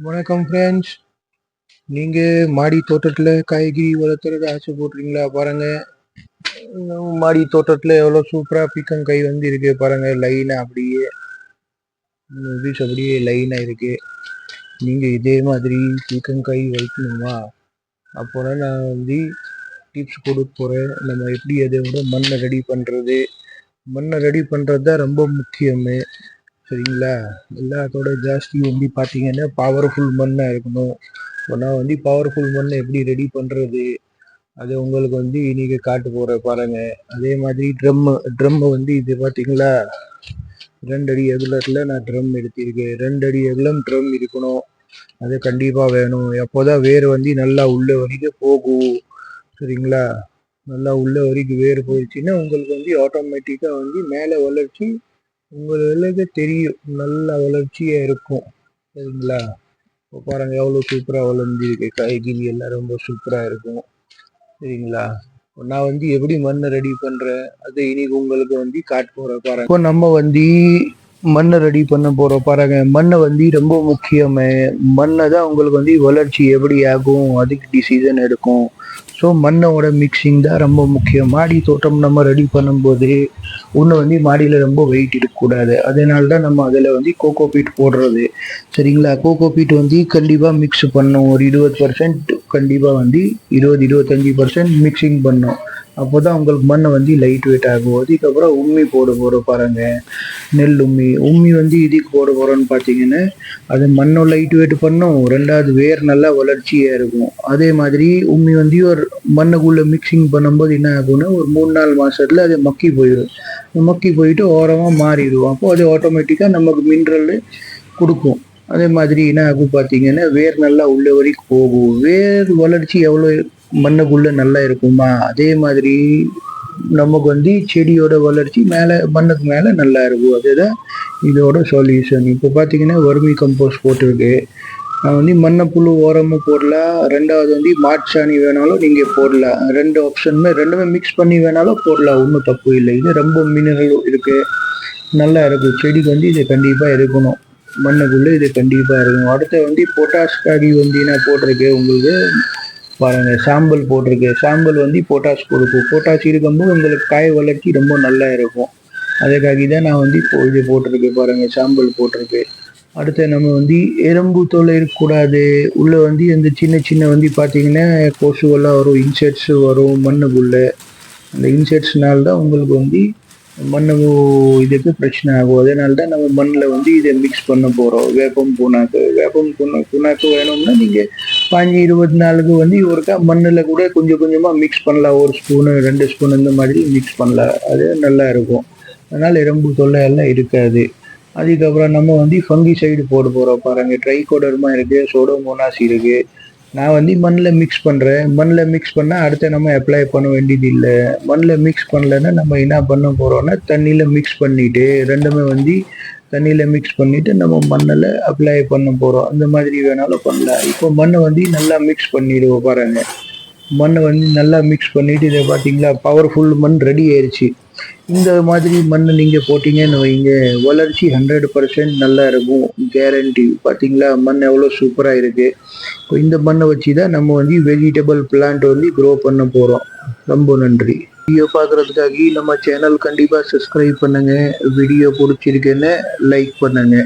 வணக்கம் ஃப்ரெண்ட்ஸ் நீங்கள் மாடி தோட்டத்தில் காய்கறி வளர்த்துறது ஆசைப்படுறீங்களா பாருங்க. பாருங்கள் மாடி தோட்டத்தில் எவ்வளோ சூப்பராக பீக்கங்காய் வந்து இருக்கு பாருங்கள் லைனாக அப்படியே பீஸ் அப்படியே லைனாக இருக்குது நீங்கள் இதே மாதிரி பீக்கங்காய் வைக்கணுமா அப்போனா நான் வந்து டிப்ஸ் கொடுக்க போகிறேன் நம்ம எப்படி அதை விட மண்ணை ரெடி பண்ணுறது மண்ணை ரெடி பண்ணுறது தான் ரொம்ப முக்கியமே. சரிங்களா? எல்லாத்தோட ஜாஸ்தி வந்து பார்த்தீங்கன்னா பவர்ஃபுல் மண்ணாக இருக்கணும். இப்போ நான் வந்து பவர்ஃபுல் மண்ணை எப்படி ரெடி பண்ணுறது அது உங்களுக்கு வந்து இன்றைக்கி காட்டு போகிற பாருங்கள் அதே மாதிரி ட்ரம்மு ட்ரம்மை வந்து இது பார்த்தீங்களா ரெண்டு அடி நான் ட்ரம் எடுத்திருக்கேன். ரெண்டு அடி ட்ரம் இருக்கணும். அது கண்டிப்பாக வேணும். எப்போதான் வேர் வந்து நல்லா உள்ள வரைக்கும் போகும். சரிங்களா? நல்லா உள்ள வரைக்கும் வேர் போயிடுச்சுன்னா உங்களுக்கு வந்து ஆட்டோமேட்டிக்காக வந்து மேலே வளர்ச்சி உங்களுக்கு தெரியும். நல்ல வளர்ச்சியாக இருக்கும். சரிங்களா? இப்போ பாருங்க எவ்வளோ சூப்பராக வளர்ந்துருக்கு. காய்கறி எல்லாம் ரொம்ப சூப்பராக இருக்கும். சரிங்களா? நான் வந்து எப்படி மண்ணை ரெடி பண்ணுறேன் அது இன்னைக்கு உங்களுக்கு வந்து காட்டு போகிற பாருங்க. இப்போ நம்ம வந்து மண்ணை ரெடி பண்ண போறோம். பாருங்க மண்ணை வந்து ரொம்ப முக்கியமே. மண்ணை தான் உங்களுக்கு வந்து வளர்ச்சி எப்படி ஆகும் அதுக்கு டிசிஷன் எடுக்கும். ஸோ மண்ணோட மிக்சிங் தான் ரொம்ப முக்கியம். மாடி தோட்டம் நம்ம ரெடி பண்ணும்போது ஒன்று வந்து மாடியில் ரொம்ப வெயிட் இருக்கக்கூடாது. அதனால தான் நம்ம அதில் வந்து கோகோ பீட் போடுறது. சரிங்களா? கோகோ பீட் வந்து கண்டிப்பாக மிக்ஸ் பண்ணும் ஒரு இருபது பர்சன்ட் கண்டிப்பாக வந்து இருபது இருபத்தஞ்சி பர்சன்ட் மிக்சிங் பண்ணும் அப்போ தான் உங்களுக்கு மண்ணை வந்து லைட் வெயிட் ஆகும். அதுக்கப்புறம் உம்மி போட போகிற பாருங்க. நெல் உம்மி. உம்மி வந்து இதுக்கு போட போகிறோன்னு பார்த்தீங்கன்னா அது மண்ணும் லைட் வெயிட் பண்ணும். ரெண்டாவது வேர் நல்லா வளர்ச்சியாக இருக்கும். அதே மாதிரி உம்மி வந்து ஒரு மண்ணுக்குள்ளே மிக்சிங் பண்ணும்போது என்ன ஆகும்னா ஒரு மூணு நாலு மாதத்தில் அது மக்கி போயிடும். மக்கி போயிட்டு ஓரமாக மாறிடும். அப்போது அது ஆட்டோமேட்டிக்காக நமக்கு மினரல் கொடுக்கும். அதே மாதிரி என்ன ஆகும் பார்த்தீங்கன்னா வேர் நல்லா உள்ள வரைக்கும் போகும். வேர் வளர்ச்சி எவ்வளோ மண்ணுக்குள்ள நல்லா இருக்குமா? அதே மாதிரி நமக்கு வந்து செடியோட வளர்ச்சி மேலே மண்ணுக்கு மேலே நல்லா இருக்கும். அதுதான் இதோட சொல்யூஷன் இப்போ பார்த்தீங்கன்னா வறுமை கம்போஸ்ட் போட்டிருக்கு. நான் வந்து மண்ணை புழு ஓரமும் போடலாம். ரெண்டாவது வந்து மாட்சாணி வேணாலும் நீங்கள் போடலாம். ரெண்டு ஆப்ஷனுமே ரெண்டுமே மிக்ஸ் பண்ணி வேணாலும் போடலாம். ஒன்றும் தப்பு இல்லை. இது ரொம்ப மினரலும் இருக்குது நல்லா இருக்கும். செடிக்கு வந்து இது கண்டிப்பாக இருக்கணும் மண்ணுக்குள்ளே இது கண்டிப்பாக இருக்கணும் அடுத்து வந்து பொட்டாஷ் காடி வந்து நான் போட்டிருக்கேன் உங்களுக்கு? பாருங்கள் சாம்பல் போட்டிருக்கு. சாம்பல் வந்து பொட்டாஷ் கொடுக்கும். பொட்டாஷ் இருக்கும்போது உங்களுக்கு காய் வளர்ச்சி ரொம்ப நல்லா இருக்கும். அதுக்காக தான் நான் வந்து இப்போ இது போட்டிருக்கேன் பாருங்கள் சாம்பல் போட்டிருக்கு. அடுத்து நம்ம வந்து எறும்பு தொலை இருக்கக்கூடாது. உள்ளே வந்து இந்த சின்ன சின்ன வந்து பார்த்தீங்கன்னா கொசுவெல்லாம் வரும் இன்செக்ட்ஸ் வரும் மண்ணுக்குள்ளே. அந்த இன்செக்ட்ஸ்னால தான் உங்களுக்கு வந்து மண்ணு இதுக்கு பிரச்சனை ஆகும். அதனால தான் நம்ம மண்ணில் வந்து இதை மிக்ஸ் பண்ண போகிறோம் வேப்பம் புண்ணாக்கு வேப்பம் புண்ணா புண்ணாக்கு வேணும்னா நீங்கள் பாஞ்சு இருபத்தி நாலுக்கு வந்து இவருக்கா மண்ணில் கூட கொஞ்சம் கொஞ்சமாக மிக்ஸ் பண்ணலாம் ஒரு ஸ்பூனு ரெண்டு ஸ்பூன் இந்த மாதிரி மிக்ஸ் பண்ணலாம் அது நல்லா இருக்கும். அதனால் எறும்பு தொல்லை எல்லாம் இருக்காது. அதுக்கப்புறம் நம்ம வந்து ஃபங்கி சைடு போட போகிறோம் பாருங்கள் ட்ரைகோடர்மா இருக்குது சோடோமோனாஸ் இருக்குது நான் வந்து மண்ணில் மிக்ஸ் பண்ணுறேன் மண்ணில் மிக்ஸ் பண்ணால் அடுத்த நம்ம அப்ளை பண்ண வேண்டியது இல்லை. மண்ணில் மிக்ஸ் பண்ணலைன்னா நம்ம என்ன பண்ண போகிறோம்னா தண்ணியில் மிக்ஸ் பண்ணிவிட்டு ரெண்டுமே வந்து தண்ணியில் மிக்ஸ் பண்ணிவிட்டு நம்ம மண்ணில் அப்ளை பண்ண போகிறோம் அந்த மாதிரி வேணாலும் பண்ணலாம். இப்போ மண்ணை வந்து நல்லா மிக்ஸ் பண்ணிவிடுவோம் பாருங்க. மண்ணை வந்து நல்லா மிக்ஸ் பண்ணிவிட்டு இதை பார்த்தீங்களா? பவர்ஃபுல் மண் ரெடி ஆயிடுச்சு இந்த மாதிரி மண்ணை நீங்கள் போட்டிங்கன்னு வைங்க. வளர்ச்சி ஹண்ட்ரட் பர்சன்ட் நல்லா இருக்கும். கேரண்டி பார்த்தீங்களா? மண் எவ்வளோ சூப்பராக இருக்குது இப்போ இந்த மண்ணை வச்சு தான் நம்ம வந்து வெஜிடபிள் பிளான்ட் வந்து க்ரோ பண்ண போகிறோம் ரொம்ப நன்றி. வீடியோ பார்க்குறதுக்காக நம்ம சேனல் கண்டிப்பாக சப்ஸ்கிரைப் பண்ணுங்கள் வீடியோ பிடிச்சிருக்குன்னு லைக் பண்ணுங்கள்